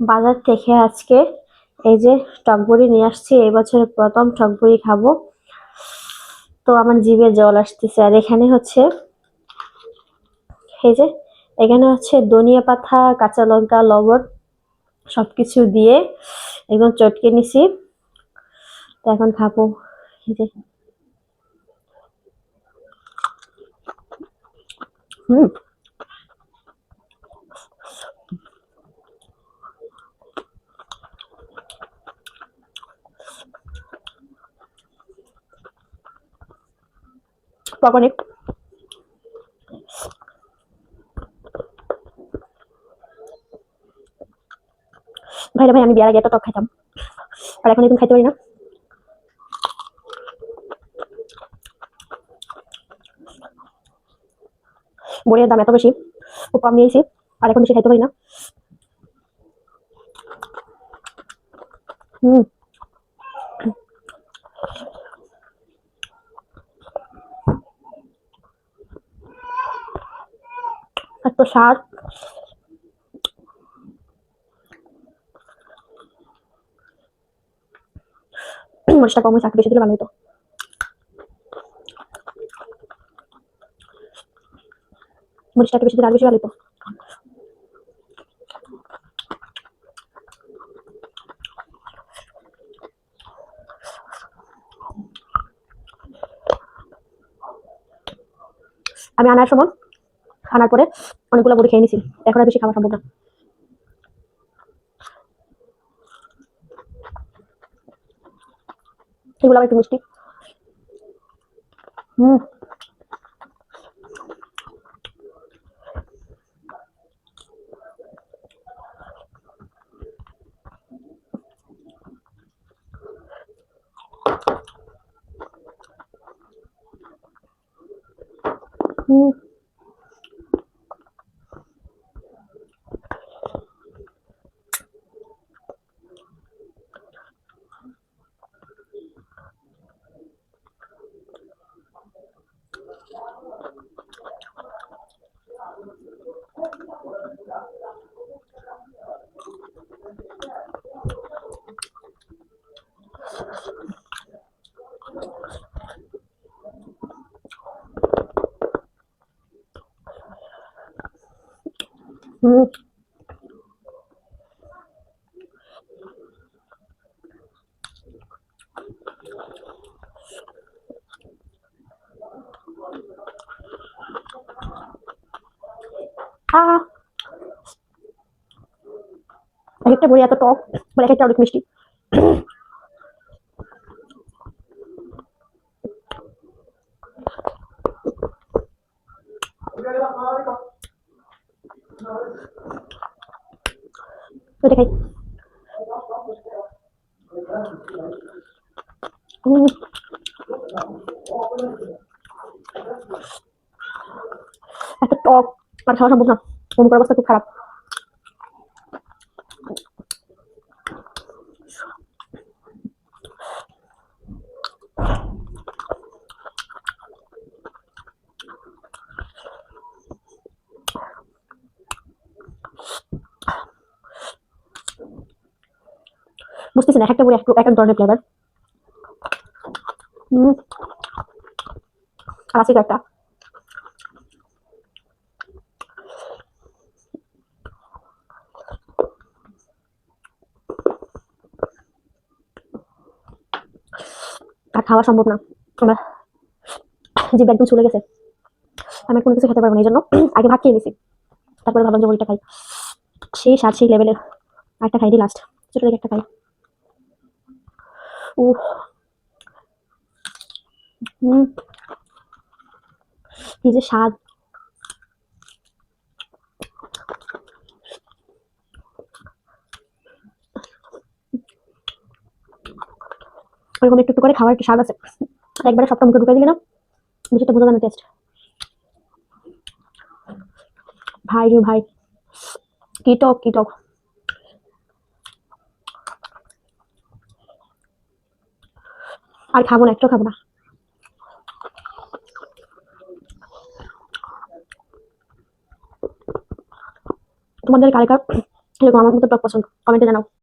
বাজার থেকে আজকে এই যে টকবড়ি নিয়ে আসছি, এই বছরের প্রথম টকবড়ি খাব। তো আমার জিভে জল আসতেছে। আর এখানে হচ্ছে, এই যে, এখানে হচ্ছে ধনিয়া পাতা, কাঁচা লঙ্কা, লবণ সবকিছু দিয়ে একদম চটকে নিছি। তো এখন খাব, এই যে। হুম। অনেক ভাই রে ভাই, আমি বিয়ার আগে এত টক খাইতাম। আর এখন এরকম খাইতে পারি না। বড়ির দাম এত বেশি, খুব কম নিয়েছি, আর এখন বেশি খাইতে পারি না। হুম। এত স্বাদ। মরিচটা কম হয়েছে একটু বেশি দিলে ভালো হতো। মরিচটা একটু বেশি দিলে আর বেশি ভালো হতো। আমি আনার সময় আনার পরে অনেকগুলো বড়ি খেয়ে নিছি। এখন আর বেশি খাওয়া সম্ভব না। এগুলো মিষ্টি। হুম হুম হুম আহ এক একটা বড়ি এত টক মানে এক একটা অনেক মিষ্টি ওইটা খাই। একটা টক আর খাওয়া সম্ভব না মুখের অবস্থা খুব খারাপ। বুঝতেছি না এক একটা বড়ি এক এক ধরনের ফ্লেভার আর আছে আর খাওয়া সম্ভব না, আমার জিভ একদম চলে গেছে। আমি কোনো কিছু খেতে পারব না, এই জন্য আগে ভাত খেয়ে নিছি। তারপরে ভাবলাম যে বড়িটা খাই। সেই স্বাদ, সেই লেভেলের একটা খাই দিই লাস্ট ছোট থেকে একটা খাই। ও হুম কি যে স্বাদ ওরকম একটু একটু করে খাওয়ার একটা স্বাদ আছে? একবারে সবটা মুখে ঢুকে দিলে না? বিষয়টা বোঝা না টেস্ট ভাই রে ভাই। কি টক কি টক আর খাব না একটু খাব না। তোমাদের কার কার এরকম আমার মতো পছন্দ? কমেন্টে জানাও।